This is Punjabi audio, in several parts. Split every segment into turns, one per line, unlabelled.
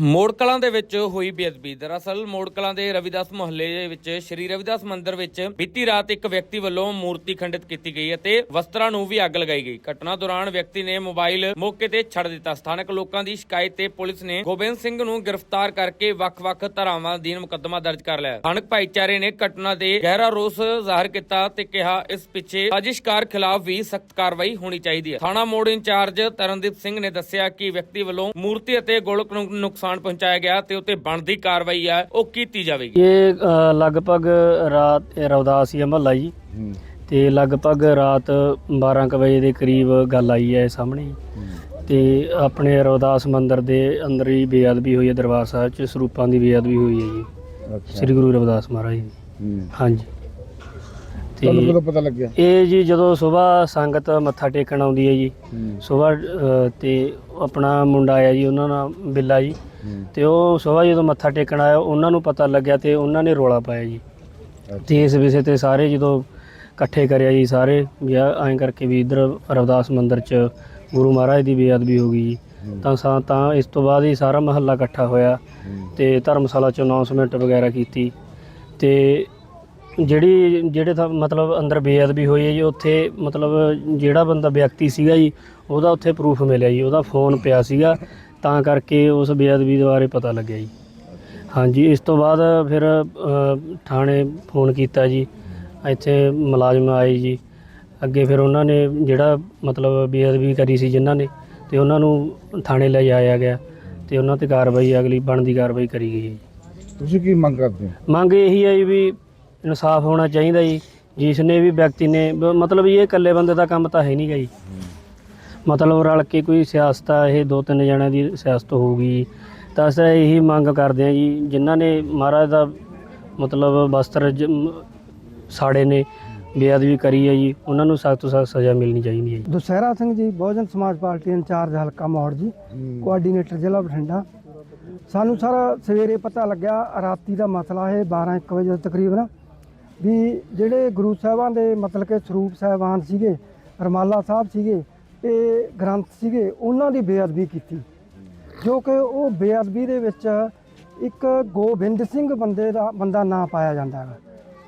ਮੋੜ ਕਲਾਂ ਦੇ ਵਿੱਚ ਹੋਈ ਬੇਅਦਬੀ। ਦਰਅਸਲ ਮੋੜ ਕਲਾਂ ਦੇ ਰਵਿਦਾਸ ਮੁਹੱਲੇ ਵਿੱਚ ਸ਼੍ਰੀ ਰਵਿਦਾਸ ਮੰਦਿਰ ਵਿੱਚ ਬੀਤੀ ਰਾਤ ਇੱਕ ਵਿਅਕਤੀ ਵੱਲੋਂ ਮੂਰਤੀ ਖੰਡਿਤ ਕੀਤੀ ਗਈ ਅਤੇ ਵਸਤਰਾਂ ਨੂੰ ਵੀ ਅੱਗ ਲਗਾਈ ਗਈ। ਘਟਨਾ ਦੌਰਾਨ ਵਿਅਕਤੀ ਨੇ ਮੋਬਾਈਲ ਮੌਕੇ ਤੇ ਛੱਡ ਦਿੱਤਾ। ਸਥਾਨਕ ਲੋਕਾਂ ਦੀ ਸ਼ਿਕਾਇਤ ਤੇ ਪੁਲਿਸ ਨੇ ਗੋਬਿੰਦ ਸਿੰਘ ਨੂੰ ਗ੍ਰਿਫਤਾਰ ਕਰਕੇ ਵੱਖ-ਵੱਖ ਧਾਰਾਵਾਂ ਅਧੀਨ ਮੁਕੱਦਮਾ ਦਰਜ ਕਰ ਲਿਆ। ਸਥਾਨਕ ਭਾਈਚਾਰੇ ਨੇ ਘਟਨਾ ਦੇ ਗਹਿਰਾ ਰੋਸ ਜ਼ਾਹਰ ਕੀਤਾ ਤੇ ਕਿਹਾ, ਇਸ ਪਿੱਛੇ ਸਾਜ਼ਿਸ਼ਕਾਰ ਖਿਲਾਫ ਵੀ ਸਖਤ ਕਾਰਵਾਈ ਹੋਣੀ ਚਾਹੀਦੀ ਹੈ। ਥਾਣਾ ਮੋੜ ਇੰਚਾਰਜ ਤਰਨਦੀਪ ਸਿੰਘ ਨੇ ਦੱਸਿਆ ਕਿ ਵਿਅਕਤੀ ਵੱਲੋਂ ਮੂਰਤੀ ਅਤੇ ਗੋਲਕ ਨੂੰ ਨੁਕਸਾਨ ਪਹੁੰਚਾਇਆ ਗਿਆ ਤੇ ਉੱਤੇ ਬਣਦੀ ਕਾਰਵਾਈ ਹੈ ਉਹ ਕੀਤੀ ਜਾਵੇਗੀ।
ਇਹ ਲਗਭਗ ਰਾਤ ਇਹ ਰਵਦਾਸੀਆ ਮਹੱਲਾ ਜੀ। ਤੇ ਲਗਭਗ ਰਾਤ 12 ਕੁ ਵਜੇ ਦੇ ਕਰੀਬ ਗੱਲ ਆਈ ਹੈ ਸਾਹਮਣੇ। ਤੇ ਆਪਣੇ ਰਵਦਾਸ ਮੰਦਿਰ ਦੇ ਅੰਦਰ ਹੀ ਬੇਅਦਬੀ ਹੋਈ ਹੈ ਦਰਬਾਰ ਸਾਹਿਬ ਚ ਸਰੂਪਾਂ ਦੀ ਬੇਅਦਬੀ ਹੋਈ ਹੈ ਜੀ।
ਅੱਛਾ।
ਸ੍ਰੀ ਗੁਰੂ ਰਵਿਦਾਸ ਮਹਾਰਾਜ ਜੀ ਦੀ। ਹਾਂਜੀ
ਤੁਹਾਨੂੰ ਕਦੋਂ
ਤੇ
ਪਤਾ ਲੱਗਿਆ
ਇਹ ਜੀ ਜਦੋਂ ਸਵੇਰ ਸੰਗਤ ਮੱਥਾ ਟੇਕਣ ਆਉਂਦੀ ਹੈ ਜੀ
ਹੂੰ।
ਸਵੇਰ ਤੇ ਆਪਣਾ ਮੁੰਡਾ ਆਇਆ ਜੀ ਉਹਨਾਂ ਨਾਲ ਬਿੱਲਾ ਜੀ
ਹੂੰ।
ਤੇ ਉਹ ਸਵੇਰ ਜਦੋਂ ਮੱਥਾ ਟੇਕਣ ਆਇਆ ਉਹਨਾਂ ਨੂੰ ਪਤਾ ਲੱਗਿਆ ਤੇ ਉਹਨਾਂ ਨੇ ਰੋਲਾ ਪਾਇਆ ਜੀ ਤੇ ਇਸ ਵਿਸ਼ੇ ਤੇ ਸਾਰੇ ਜਦੋਂ ਇਕੱਠੇ ਕਰਿਆ ਜੀ ਸਾਰੇ ਵੀ ਆ ਐਂ ਕਰਕੇ ਵੀ ਇਧਰ ਰਵਦਾਸ ਮੰਦਿਰ ਚ ਗੁਰੂ ਮਹਾਰਾਜ ਦੀ ਬੇਅਦਬੀ ਹੋ ਗਈ ਜੀ
ਹੂੰ।
ਤਾਂ ਸਾ ਤਾਂ ਇਸ ਤੋਂ ਬਾਅਦ ਹੀ ਸਾਰਾ ਮਹੱਲਾ ਇਕੱਠਾ ਹੋਇਆ
ਹੂੰ।
ਤੇ ਧਰਮਸ਼ਾਲਾ ਚ ਅਨਾਉਂਸਮੈਂਟ ਵਗੈਰਾ ਕੀਤੀ ਤੇ ਜਿਹੜੀ ਜਿਹੜੇ ਤਾਂ ਮਤਲਬ ਅੰਦਰ ਬੇਅਦਬੀ ਹੋਈ ਹੈ ਜੀ ਉੱਥੇ ਮਤਲਬ ਜਿਹੜਾ ਬੰਦਾ ਵਿਅਕਤੀ ਸੀਗਾ ਜੀ ਉਹਦਾ ਉੱਥੇ ਪ੍ਰੂਫ ਮਿਲਿਆ ਜੀ ਉਹਦਾ ਫੋਨ ਪਿਆ ਸੀਗਾ ਤਾਂ ਕਰਕੇ ਉਸ ਬੇਅਦਬੀ ਦੇ ਬਾਰੇ ਪਤਾ ਲੱਗਿਆ ਜੀ। ਹਾਂਜੀ ਇਸ ਤੋਂ ਬਾਅਦ ਫਿਰ ਅ, ਥਾਣੇ ਫੋਨ ਕੀਤਾ ਜੀ ਇੱਥੇ ਮੁਲਾਜ਼ਮ ਆਏ ਜੀ ਅੱਗੇ ਫਿਰ ਉਹਨਾਂ ਨੇ ਜਿਹੜਾ ਮਤਲਬ ਬੇਅਦਬੀ ਕਰੀ ਸੀ ਜਿਨ੍ਹਾਂ ਨੇ ਤੇ ਉਹਨਾਂ ਨੂੰ ਥਾਣੇ ਲੈ ਜਾਇਆ ਗਿਆ ਤੇ ਉਹਨਾਂ ਤੇ ਕਾਰਵਾਈ ਅਗਲੀ ਬਣਦੀ ਕਾਰਵਾਈ ਕਰੀ ਗਈ ਹੈ ਜੀ।
ਤੁਸੀਂ ਕੀ ਮੰਗ ਕਰਦੇ ਹੋ?
ਮੰਗ ਇਹੀ ਹੈ ਜੀ ਵੀ ਇਨਸਾਫ ਹੋਣਾ ਚਾਹੀਦਾ ਜੀ। ਜਿਸ ਨੇ ਵੀ ਵਿਅਕਤੀ ਨੇ ਬ- ਮਤਲਬ ਇਹ ਇਕੱਲੇ ਬੰਦੇ ਦਾ ਕੰਮ ਤਾਂ ਹੈ ਨਹੀਂ ਗਾ ਜੀ। ਮਤਲਬ ਰਲ ਕੇ ਕੋਈ ਸਿਆਸਤ ਆ ਇਹ ਦੋ ਤਿੰਨ ਜਣਿਆਂ ਦੀ ਸਿਆਸਤ ਹੋਊਗੀ। ਜੀ। ਤਾਂ ਅਸੀਂ ਇਹੀ ਮੰਗ ਕਰਦੇ ਹਾਂ ਜੀ ਜਿਨ੍ਹਾਂ ਨੇ ਮਹਾਰਾਜ ਦਾ ਮਤਲਬ ਵਸਤਰ ਜ- ਮ- ਸਾੜੇ ਨੇ ਬੇਅਦਬੀ ਕਰੀ ਹੈ ਜੀ ਉਹਨਾਂ ਨੂੰ ਸਖਤ ਤੋਂ ਸਖਤ ਸਜ਼ਾ ਮਿਲਣੀ ਚਾਹੀਦੀ ਹੈ ਜੀ।
ਦੁਸਹਿਰਾ ਸਿੰਘ ਜੀ ਬਹੁਜਨ ਸਮਾਜ ਪਾਰਟੀ ਇੰਚਾਰਜ ਹਲਕਾ ਮੌੜ ਜੀ ਕੋਆਰਡੀਨੇਟਰ ਜ਼ਿਲ੍ਹਾ ਬਠਿੰਡਾ। ਸਾਨੂੰ ਸਰ ਸਵੇਰੇ ਪਤਾ ਲੱਗਿਆ ਰਾਤੀ ਦਾ ਮਸਲਾ ਹੈ 12 1 ਵਜੇ ਤਕਰੀਬਨ। ਵੀ ਜਿਹੜੇ ਗੁਰੂ ਸਾਹਿਬਾਂ ਦੇ ਮਤਲਬ ਕਿ ਸਰੂਪ ਸਾਹਿਬਾਨ ਸੀਗੇ, ਰਮਾਲਾ ਸਾਹਿਬ ਸੀਗੇ, ਤੇ ਗ੍ਰੰਥ ਸੀਗੇ, ਉਹਨਾਂ ਦੀ ਬੇਅਦਬੀ ਕੀਤੀ। ਜੋ ਕਿ ਉਹ ਬੇਅਦਬੀ ਦੇ ਵਿੱਚ ਇੱਕ ਗੋਬਿੰਦ ਸਿੰਘ ਬੰਦੇ ਦਾ, ਬੰਦਾ ਨਾਂ ਪਾਇਆ ਜਾਂਦਾ ਹੈ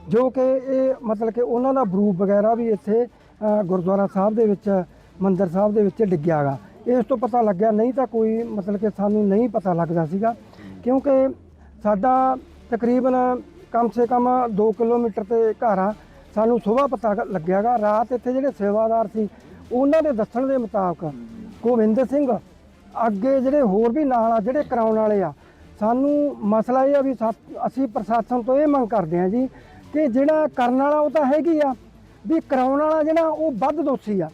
ਜੋ ਕਿ ਇਹ ਮਤਲਬ ਕਿ ਉਹਨਾਂ ਦਾ ਬਰੂਪ ਵਗੈਰਾ ਵੀ ਇੱਥੇ ਗੁਰਦੁਆਰਾ ਸਾਹਿਬ ਦੇ ਵਿੱਚ, ਮੰਦਰ ਸਾਹਿਬ ਦੇ ਵਿੱਚ ਡਿੱਗਿਆ ਗਾ ਇਸ ਤੋਂ ਪਤਾ ਲੱਗਿਆ, ਨਹੀਂ ਤਾਂ ਕੋਈ ਮਤਲਬ ਕਿ ਸਾਨੂੰ ਨਹੀਂ ਪਤਾ ਲੱਗਦਾ ਸੀਗਾ, ਕਿਉਂਕਿ ਸਾਡਾ ਤਕਰੀਬਨ ਕਮ ਸੇ ਕਮ 2 ਕਿਲੋਮੀਟਰ ਤੇ ਘਰ ਆ। ਸਾਨੂੰ ਸਵੇਰ ਪਤਾ ਲੱਗਿਆਗਾ, ਰਾਤ ਇੱਥੇ ਜਿਹੜੇ ਸੇਵਾਦਾਰ ਸੀ, ਉਹਨਾਂ ਦੇ ਦੱਸਣ ਦੇ ਮੁਤਾਬਕ ਗੋਬਿੰਦ ਸਿੰਘ, ਅੱਗੇ ਜਿਹੜੇ ਹੋਰ ਵੀ ਨਾਲ ਆ, ਜਿਹੜੇ ਕਰਾਉਣ ਵਾਲੇ ਆ, ਸਾਨੂੰ ਮਸਲਾ ਇਹ ਆ ਵੀ ਸਾ- ਅਸੀਂ ਪ੍ਰਸ਼ਾਸਨ ਤੋਂ ਇਹ ਮੰਗ ਕਰਦੇ ਆ ਜੀ ਕਿ ਜਿਹੜਾ ਕਰਨ ਵਾਲਾ ਉਹ ਤਾਂ ਹੈਗੀ ਆ, ਵੀ ਕਰਾਉਣ ਵਾਲਾ ਜਿਹੜਾ ਉਹ ਵੱਧ ਦੋਸ਼ੀ ਆ।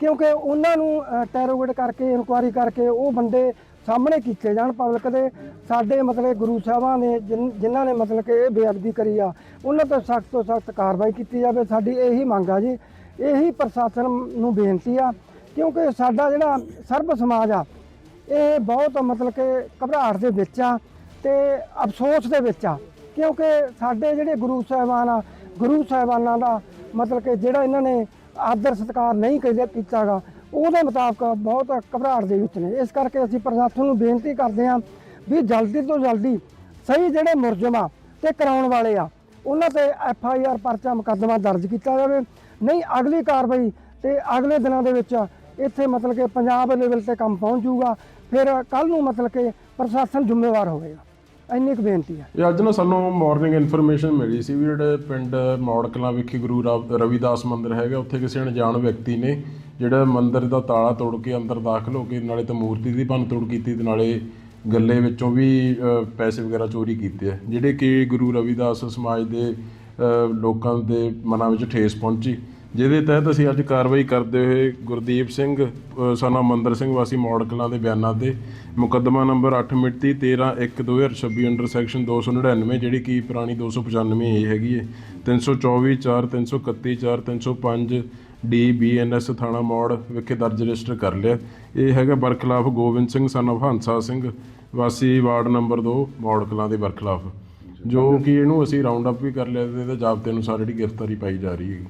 ਕਿਉਂਕਿ ਉਹਨਾਂ ਨੂੰ ਟੈਰੋਗੇਟ ਕਰਕੇ ਇਨਕੁਆਰੀ ਕਰਕੇ ਉਹ ਬੰਦੇ ਸਾਹਮਣੇ ਕੀਤੇ ਜਾਣ ਪਬਲਿਕ ਦੇ। ਸਾਡੇ ਮਤਲਬ ਗੁਰੂ ਸਾਹਿਬਾਂ ਨੇ ਜਿਨ- ਜਿਨ੍ਹਾਂ ਨੇ ਮਤਲਬ ਕਿ ਇਹ ਬੇਅਦਬੀ ਕਰੀ ਆ, ਉਹਨਾਂ ਤੇ ਸਖਤ ਤੋਂ ਸਖਤ ਕਾਰਵਾਈ ਕੀਤੀ ਜਾਵੇ। ਸਾਡੀ ਇਹੀ ਮੰਗ ਆ ਜੀ। ਇਹੀ ਪ੍ਰਸ਼ਾਸਨ ਨੂੰ ਬੇਨਤੀ ਆ, ਕਿਉਂਕਿ ਸਾਡਾ ਜਿਹੜਾ ਸਰਬ ਸਮਾਜ ਆ, ਇਹ ਬਹੁਤ ਮਤਲਬ ਕਿ ਘਬਰਾਹਟ ਦੇ ਵਿੱਚ ਆ ਤੇ ਅਫਸੋਸ ਦੇ ਵਿੱਚ ਆ। ਕਿਉਂਕਿ ਸਾਡੇ ਜਿਹੜੇ ਗੁਰੂ ਸਾਹਿਬਾਨ ਆ, ਗੁਰੂ ਸਾਹਿਬਾਨਾਂ ਦਾ ਮਤਲਬ ਕਿ ਜਿਹੜਾ ਇਹਨਾਂ ਨੇ ਆਦਰ ਸਤਿਕਾਰ ਨਹੀਂ ਕੀਤਾ ਕੀਤਾਗਾ ਉਹਦੇ ਮੁਤਾਬਕ ਬਹੁਤ ਘਬਰਾਹਟ ਦੇ ਵਿੱਚ ਨੇ। ਇਸ ਕਰਕੇ ਅਸੀਂ ਪ੍ਰਸ਼ਾਸਨ ਨੂੰ ਬੇਨਤੀ ਕਰਦੇ ਹਾਂ ਵੀ ਜਲਦੀ ਤੋਂ ਜਲਦੀ ਸਹੀ ਜਿਹੜੇ ਮੁਲਜ਼ਮ ਆ ਤੇ ਕਰਾਉਣ ਵਾਲੇ ਆ, ਉਹਨਾਂ ਤੇ ਐਫ ਆਈ ਆਰ ਪਰਚਾ ਮੁਕੱਦਮਾ ਦਰਜ ਕੀਤਾ ਜਾਵੇ। ਨਹੀਂ, ਅਗਲੀ ਕਾਰਵਾਈ ਤੇ ਅਗਲੇ ਦਿਨਾਂ ਦੇ ਵਿੱਚ ਇੱਥੇ ਮਤਲਬ ਕਿ ਪੰਜਾਬ ਲੈਵਲ ਤੇ ਕੰਮ ਪਹੁੰਚ ਜਾਊਗਾ। ਫਿਰ ਕੱਲ ਨੂੰ ਮਤਲਬ ਕਿ ਪ੍ਰਸ਼ਾਸਨ ਜ਼ਿੰਮੇਵਾਰ ਹੋਵੇਗਾ। ਇੰਨੀ ਕੁ ਬੇਨਤੀ ਹੈ
ਇਹ ਅੱਜ ਨਾ ਸਾਨੂੰ ਮਾਰਨਿੰਗ ਇਨਫੋਰਮੇਸ਼ਨ ਮਿਲੀ ਸੀ ਵੀ ਜਿਹੜੇ ਪਿੰਡ ਮੌੜ ਵਿਖੇ ਗੁਰੂ ਰਵ- ਰਵਿਦਾਸ ਮੰਦਿਰ ਹੈਗਾ ਉੱਥੇ ਕਿਸੇ ਅਣਜਾਣ ਵਿਅਕਤੀ ਨੇ ਜਿਹੜਾ ਮੰਦਿਰ ਦਾ ਤਾਲਾ ਤੋੜ ਕੇ ਅੰਦਰ ਦਾਖਲ ਹੋ ਕੇ ਨਾਲੇ ਤਾਂ ਮੂਰਤੀ ਦੀ ਭੰਨ ਤੋੜ ਕੀਤੀ ਤੇ ਨਾਲੇ ਗੱਲੇ ਵਿੱਚੋਂ ਵੀ ਅ, ਪੈਸੇ ਵਗੈਰਾ ਚੋਰੀ ਕੀਤੇ ਆ ਜਿਹੜੇ ਕਿ ਗੁਰੂ ਰਵਿਦਾਸ ਸਮਾਜ ਦੇ ਅ, ਲੋਕਾਂ ਦੇ ਮਨਾਂ ਵਿੱਚ ਠੇਸ ਪਹੁੰਚੀ। ਜਿਹਦੇ ਤਹਿਤ ਅਸੀਂ ਅੱਜ ਕਾਰਵਾਈ ਕਰਦੇ ਹੋਏ ਗੁਰਦੀਪ ਸਿੰਘ ਅ, ਸਨਾ ਮੰਦਰ ਸਿੰਘ ਵਾਸੀ ਮੌੜ ਕਲਾਂ ਦੇ ਬਿਆਨਾਂ ਤੇ ਮੁਕੱਦਮਾ ਨੰਬਰ 8 ਮਿਤੀ 13/1/2026 ਅੰਡਰ ਸੈਕਸ਼ਨ 299 ਜਿਹੜੀ ਕਿ ਪੁਰਾਣੀ 295 ਏ ਹੈਗੀ ਹੈ 324 4 331 4 305 ਡੀ ਬੀਐਨਐਸ ਥਾਣਾ ਮੌੜ ਵਿਖੇ ਦਰਜ ਰਜਿਸਟਰ ਕਰ ਲਿਆ। ਇਹ ਹੈਗਾ ਬਰਖਲਾਫ ਗੋਬਿੰਦ ਸਿੰਘ ਸਨ of ਹੰਸਾ ਸਿੰਘ ਵਾਸੀ ਵਾਰਡ ਨੰਬਰ 2 ਮੌੜ ਕਲਾਂ ਦੇ ਬਰਖਲਾਫ ਜੋ ਕਿ ਇਹਨੂੰ ਅਸੀਂ ਰਾਉਂਡ ਅਪ ਵੀ ਕਰ ਲਿਆ ਤੇ ਇਹਦੇ ਜਾਬਤੇ ਅਨੁਸਾਰ ਜਿਹੜੀ ਗ੍ਰਿਫਤਾਰੀ ਪਾਈ ਜਾ ਰਹੀ ਹੈ